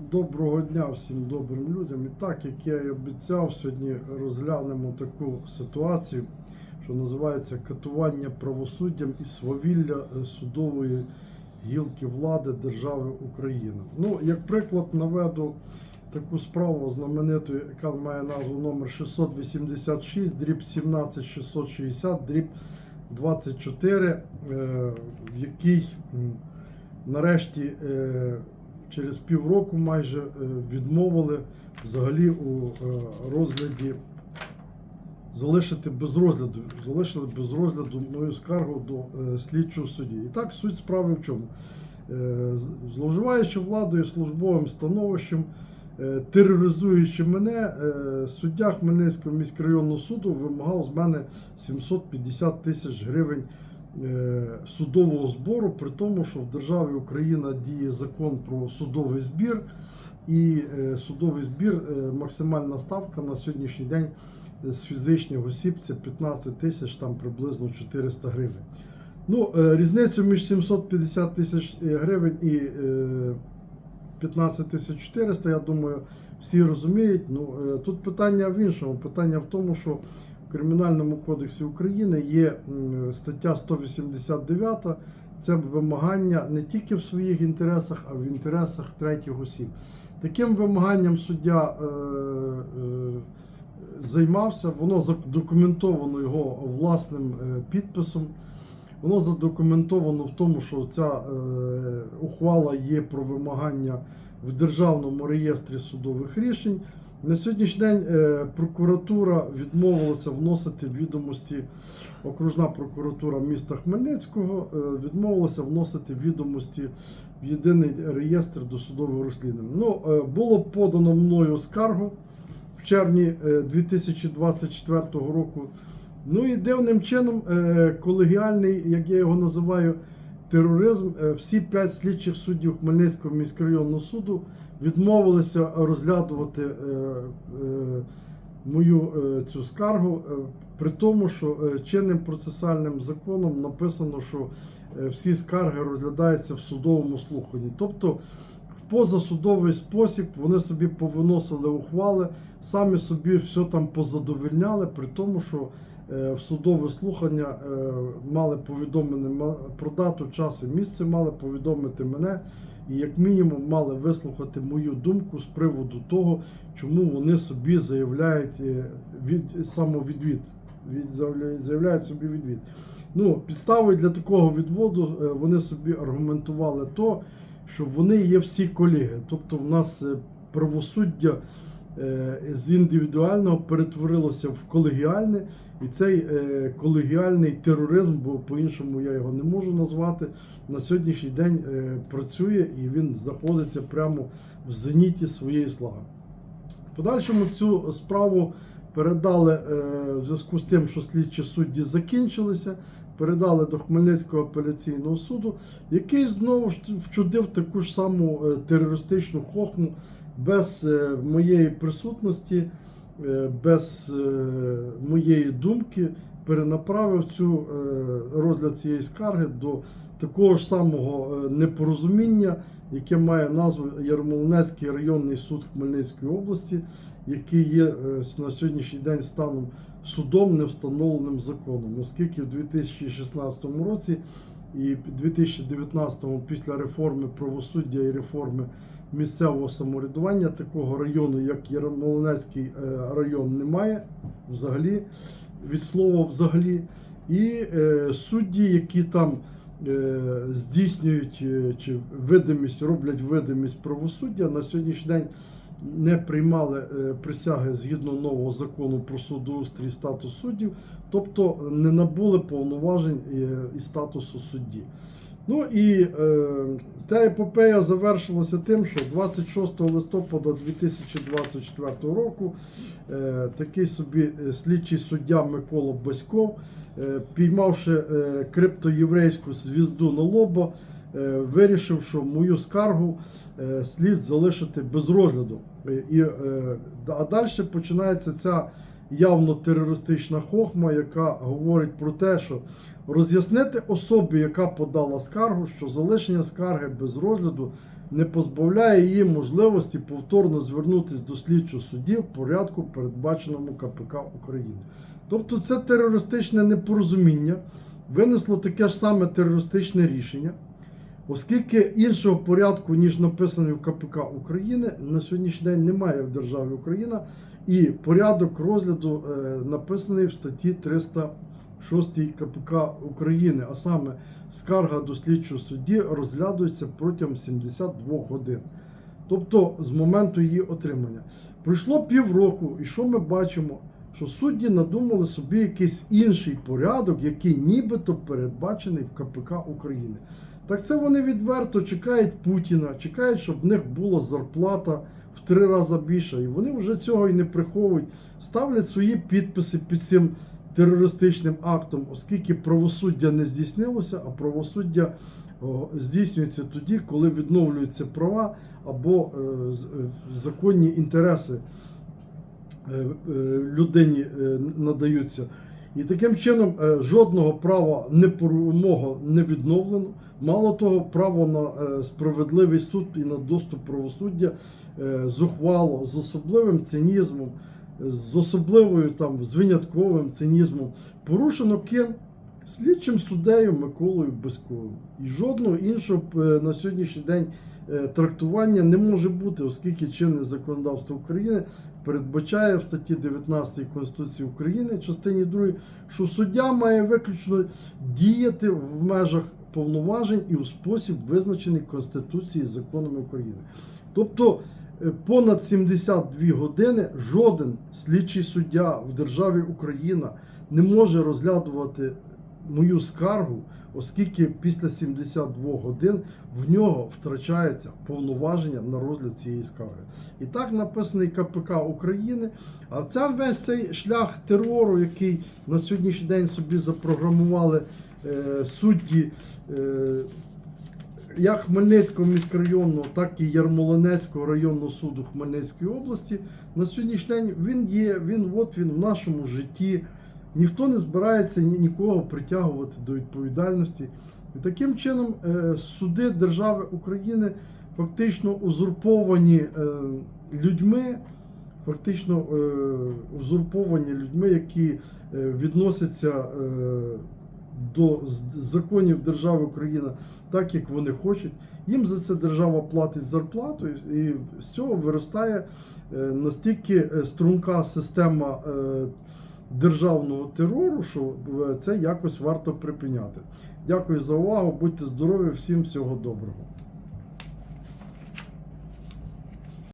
Доброго дня всім добрим людям. І так, як я і обіцяв, сьогодні розглянемо таку ситуацію, що називається катування правосуддям і свавілля е, судової гілки влади держави Україна. Ну, як приклад, наведу таку справу знамениту, яка має назву номер 686, дріб 17660, дріб 24, е, в якій нарешті е, через півроку майже е, відмовили взагалі у е, розгляді залишити без розгляду, залишили без розгляду мою скаргу до е, слідчого судді. І так суть справи в чому? Зловживаючи владою службовим становищем, тероризуючи мене, суддя Хмельницького міськрайонного суду вимагав з мене 750 тисяч гривень судового збору, при тому, що в державі Україна діє закон про судовий збір, і е, судовий збір, е, максимальна ставка на сьогоднішній день з фізичних осіб це 15 тисяч, там приблизно 400 гривень. Ну, е, різницю між 750 тисяч е, гривень і е, 15 тисяч 400, я думаю, всі розуміють. Ну, е, тут питання в іншому. Питання в тому, що в Кримінальному кодексі України є стаття 189. Це вимагання не тільки в своїх інтересах, а в інтересах третіх осіб. Таким вимаганням суддя е, е, займався, воно задокументовано його власним е, підписом. Воно задокументовано в тому, що ця е, ухвала є про вимагання в Державному реєстрі судових рішень. На сьогоднішній день е, прокуратура відмовилася вносити відомості, окружна прокуратура міста Хмельницького е, відмовилася вносити відомості в єдиний реєстр досудового розслідування. Ну, е, було подано мною скаргу в червні е, 2024 року. Ну і дивним чином колегіальний, як я його називаю, тероризм, е, всі п'ять слідчих суддів Хмельницького міськрайонного суду відмовилися розглядувати е, е, мою цю скаргу, при тому, що чинним процесуальним законом написано, що всі скарги розглядаються в судовому слуханні. Тобто в позасудовий спосіб вони собі повиносили ухвали, самі собі все там позадовільняли, при тому, що в судове слухання е, мали повідомити про дату, час і місце, мали повідомити мене. І як мінімум мали вислухати мою думку з приводу того, чому вони собі заявляють е, від самовідвід. Від, заявляють- собі відвід. Ну, підставою для такого відводу е, вони собі аргументували то, що вони є всі колеги. Тобто, в нас е, правосуддя е, з індивідуального перетворилося в колегіальне, і цей е, колегіальний тероризм, бо по-іншому я його не можу назвати, на сьогоднішній день е, працює і він знаходиться прямо в зеніті своєї слави. Подальшому цю справу передали е, в зв'язку з тим, що слідчі судді закінчилися. Передали до Хмельницького апеляційного суду, який знову ж вчудив таку ж саму е, терористичну хохму без е, моєї присутності, е, без моєї думки, перенаправив цю розгляд цієї скарги до такого ж самого е, непорозуміння, яке має назву Ярмолинецький районний суд Хмельницької області, який є е, на сьогоднішній день станом судом не встановленим законом, оскільки в 2016 році і в 2019 після реформи правосуддя і реформи місцевого самоврядування такого району, як Ярмолинецький е, район, немає взагалі від слова взагалі. І е, судді, які там здійснюють е, чи видимість, роблять видимість правосуддя, на сьогоднішній день не приймали е, присяги згідно нового закону про судоустрій статус суддів, тобто не набули повноважень е, і статусу судді. Ну і е, та епопея завершилася тим, що 26 листопада 2024 року е, такий собі е, слідчий суддя Микола Баськов, е, піймавши е, криптоєврейську звізду на лоба, е, вирішив, що мою скаргу е, слід залишити без розгляду. Е, І, е, а далі починається ця явно терористична хохма, яка говорить про те, що роз'яснити особі, яка подала скаргу, що залишення скарги без розгляду не позбавляє її можливості повторно звернутися до слідчого судді в порядку, передбаченому КПК України. Тобто це терористичне непорозуміння винесло таке ж саме терористичне рішення, оскільки іншого порядку, ніж написаний в КПК України, на сьогоднішній день немає в державі Україна, і порядок розгляду е, написаний в статті 306 КПК України, а саме скарга до слідчого судді розглядується протягом 72 годин. Тобто з моменту її отримання. Пройшло півроку, і що ми бачимо? Що судді надумали собі якийсь інший порядок, який нібито передбачений в КПК України. Так це вони відверто чекають Путіна, чекають, щоб в них була зарплата в три рази більша. І вони вже цього і не приховують, ставлять свої підписи під цим терористичним актом, оскільки правосуддя не здійснилося, а правосуддя здійснюється тоді, коли відновлюються права або е, е, законні інтереси е, людині надаються. І таким чином жодного права непорумого не відновлено. Мало того, право на справедливий суд і на доступ правосуддя зухвало з особливим цинізмом, з особливою там з винятковим цинізмом порушено ким? Слідчим суддею Миколою Безковим. І жодного іншого е, на сьогоднішній день е, трактування не може бути, оскільки чинне законодавство України передбачає в статті 19 Конституції України, частині 2, що суддя має виключно діяти в межах повноважень і у спосіб, визначений Конституцією і законами України. Тобто понад 72 години жоден слідчий суддя в державі Україна не може розглядувати мою скаргу, оскільки після 72 годин в нього втрачається повноваження на розгляд цієї скарги. І так написаний КПК України. А це весь цей шлях терору, який на сьогоднішній день собі запрограмували е, судді. Е, як Хмельницького міськрайонного, так і Ярмолинецького районного суду Хмельницької області на сьогоднішній день він є, він от він в нашому житті. Ніхто не збирається нікого притягувати до відповідальності. І таким чином е, суди держави України фактично узурповані е, людьми, фактично е, узурповані людьми, які відносяться до законів держави Україна так, як вони хочуть. Їм за це держава платить зарплату, і з цього виростає е, настільки е, струнка система е, державного терору, що це якось варто припиняти. Дякую за увагу, будьте здорові, всім всього доброго.